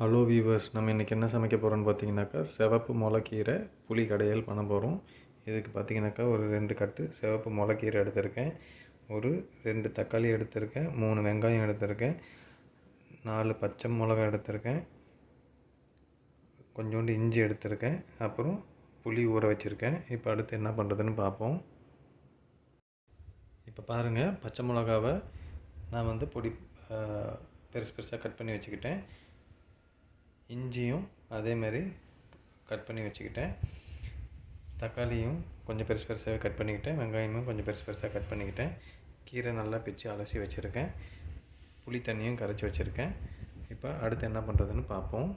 Hello viewers நம்ம இன்றைக்கி என்ன சமைக்க போகிறோம்னு பார்த்தீங்கன்னாக்கா சிவப்பு முளைக்கீரை புளி கடையல் பண்ண போகிறோம் இதுக்கு பார்த்தீங்கன்னாக்கா ஒரு ரெண்டு கட்டு சிவப்பு முளைக்கீரை எடுத்திருக்கேன். ஒரு ரெண்டு தக்காளி எடுத்திருக்கேன். மூணு வெங்காயம் எடுத்திருக்கேன். நாலு பச்சை மிளகா எடுத்திருக்கேன். கொஞ்சோண்டு இஞ்சி எடுத்திருக்கேன். அப்புறம் புளி ஊற வச்சுருக்கேன். இப்போ அடுத்து என்ன பண்ணுறதுன்னு பார்ப்போம் இப்போ பாருங்கள் பச்சை மிளகாவை நான் வந்து பொடி பெருசு பெருசாக கட் பண்ணி வச்சுக்கிட்டேன். இஞ்சியும் அதேமாதிரி கட் பண்ணி வச்சுக்கிட்டேன். தக்காளியும் கொஞ்சம் பெருசு பெருசாக கட் பண்ணிக்கிட்டேன். வெங்காயமும் கொஞ்சம் பெருசு பெருசாக கட் பண்ணிக்கிட்டேன். கீரை நல்லா பிச்சு அலசி வச்சுருக்கேன். புளி தண்ணியும் கரைச்சி வச்சுருக்கேன். இப்போ அடுத்து என்ன பண்ணுறதுன்னு பார்ப்போம்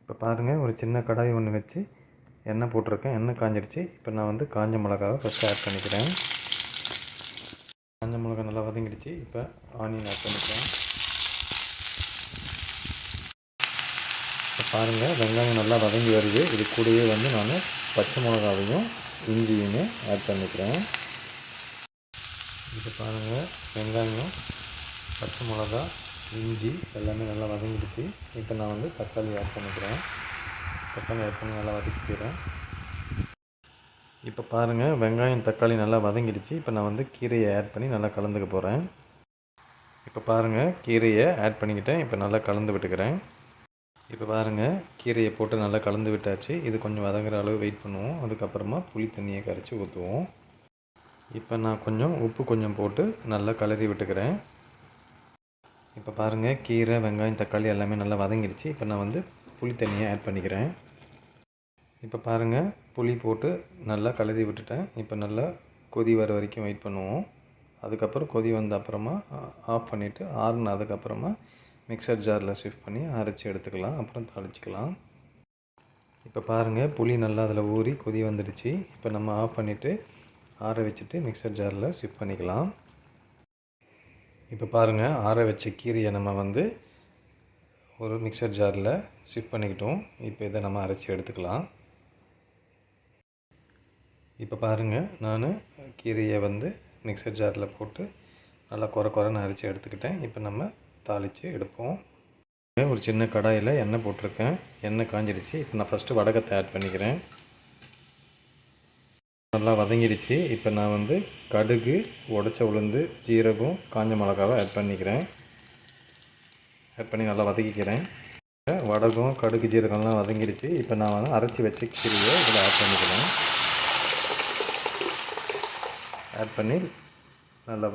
இப்போ பாருங்கள் ஒரு சின்ன கடாய் ஒன்று வச்சு எண்ணெய் போட்டிருக்கேன். எண்ணெய் காஞ்சிடுச்சு. இப்போ நான் வந்து காஞ்ச மிளகாவை ஃபஸ்ட்டு ஆட் பண்ணிக்கிறேன். காஞ்ச மிளகா நல்லா வதங்கிடுச்சு. இப்போ ஆனியன் ஆட் பண்ணிக்கிறேன். பாருங்கள் வெங்காயம் நல்லா வதங்கி வருது. இது கூடவே வந்து நான் பச்சை மிளகாவையும் இஞ்சியுமே ஆட் பண்ணிக்கிறேன். இப்போ பாருங்கள் வெங்காயம் பச்சை மிளகா இஞ்சி எல்லாமே நல்லா வதங்கிடுச்சு. இப்போ நான் வந்து தக்காளி ஆட் பண்ணிக்கிறேன். தக்காளி ஆட் பண்ணி நல்லா வதக்கிக்கிறேன். இப்போ பாருங்கள் வெங்காயம் தக்காளி நல்லா வதங்கிடுச்சு. இப்போ நான் வந்து கீரையை ஆட் பண்ணி நல்லா கலந்துக்க போகிறேன் இப்போ பாருங்கள் கீரையை ஆட் பண்ணிக்கிட்டேன். இப்போ நல்லா கலந்து விட்டுக்கிறேன். இப்போ பாருங்கள் கீரையை போட்டு நல்லா கலந்து விட்டாச்சு. இது கொஞ்சம் வதங்குற அளவு வெயிட் பண்ணுவோம். அதுக்கப்புறமா புளி தண்ணியை கரைச்சி ஊற்றுவோம் இப்போ நான் கொஞ்சம் உப்பு கொஞ்சம் போட்டு நல்லா கலரி விட்டுக்கிறேன். இப்போ பாருங்கள் கீரை வெங்காயம் தக்காளி எல்லாமே நல்லா வதங்கிடுச்சு. இப்போ நான் வந்து புளி தண்ணியை ஆட் பண்ணிக்கிறேன். இப்போ பாருங்கள் புளி போட்டு நல்லா கலரி விட்டுட்டேன். இப்போ நல்லா கொதி வர வரைக்கும் வெயிட் பண்ணுவோம். அதுக்கப்புறம் கொதி வந்த அப்புறமா ஆஃப் பண்ணிவிட்டு ஆறுனதுக்கப்புறமா மிக்சர் ஜாரில் ஷிஃப்ட் பண்ணி அரைச்சி எடுத்துக்கலாம் அப்புறம் தாளிச்சிக்கலாம். இப்போ பாருங்கள் புளி நல்லா அதில் ஊறி கொதி வந்துடுச்சு. இப்போ நம்ம ஆஃப் பண்ணிவிட்டு ஆற வச்சுட்டு மிக்சர் ஜாரில் ஷிஃப்ட் பண்ணிக்கலாம். இப்போ பாருங்கள் ஆற வச்ச கீரையை நம்ம வந்து ஒரு மிக்சர் ஜாரில் ஷிஃப்ட் பண்ணிக்கிட்டோம். இப்போ இதை நம்ம அரைச்சி எடுத்துக்கலாம். இப்போ பாருங்கள் நான் கீரையை வந்து மிக்சர் ஜாரில் போட்டு நல்லா குறை குறைன்னு அரைச்சி எடுத்துக்கிட்டேன். இப்போ நம்ம தாளித்து எடுப்போம். ஒரு சின்ன கடாயில் எண்ணெய் போட்டிருக்கேன். எண்ணெய் காஞ்சிடுச்சு இப்போ நான் ஃபஸ்ட்டு வடகத்தை ஆட் பண்ணிக்கிறேன். நல்லா வதங்கிடுச்சு இப்போ நான் வந்து கடுகு உடச்ச உளுந்து ஜீரகம் காஞ்ச மிளகாவை ஆட் பண்ணிக்கிறேன். ஆட் பண்ணி நல்லா வதக்கிக்கிறேன். வடகம் கடுகு ஜீரகம்லாம் வதங்கிடுச்சு இப்போ நான் வந்து அரைச்சி வச்ச கீரையை இதில் ஆட் பண்ணிக்கிறேன். ஆட் பண்ணி நல்லா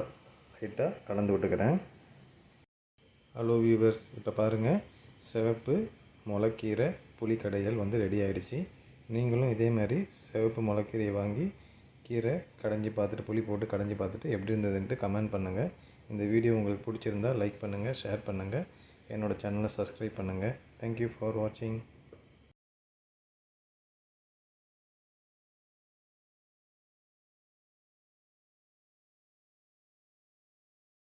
லைட்டாக கலந்து விட்டுக்கிறேன். ஹலோ வியூவர்ஸ் இப்போ பாருங்கள் சிவப்பு முளைக்கீரை புளிக்கடைகள் வந்து ரெடி ஆகிடுச்சி நீங்களும் இதே மாதிரி சிவப்பு முளைக்கீரையை வாங்கி கீரை கடைஞ்சி பார்த்துட்டு புளி போட்டு கடைஞ்சி பார்த்துட்டு எப்படி இருந்ததுன்ட்டு கமெண்ட் பண்ணுங்கள் இந்த வீடியோ உங்களுக்கு பிடிச்சிருந்தா லைக் பண்ணுங்கள் ஷேர் பண்ணுங்கள் என்னோடய சேனலை சப்ஸ்கிரைப் பண்ணுங்கள் தேங்க்யூ ஃபார் வாட்சிங்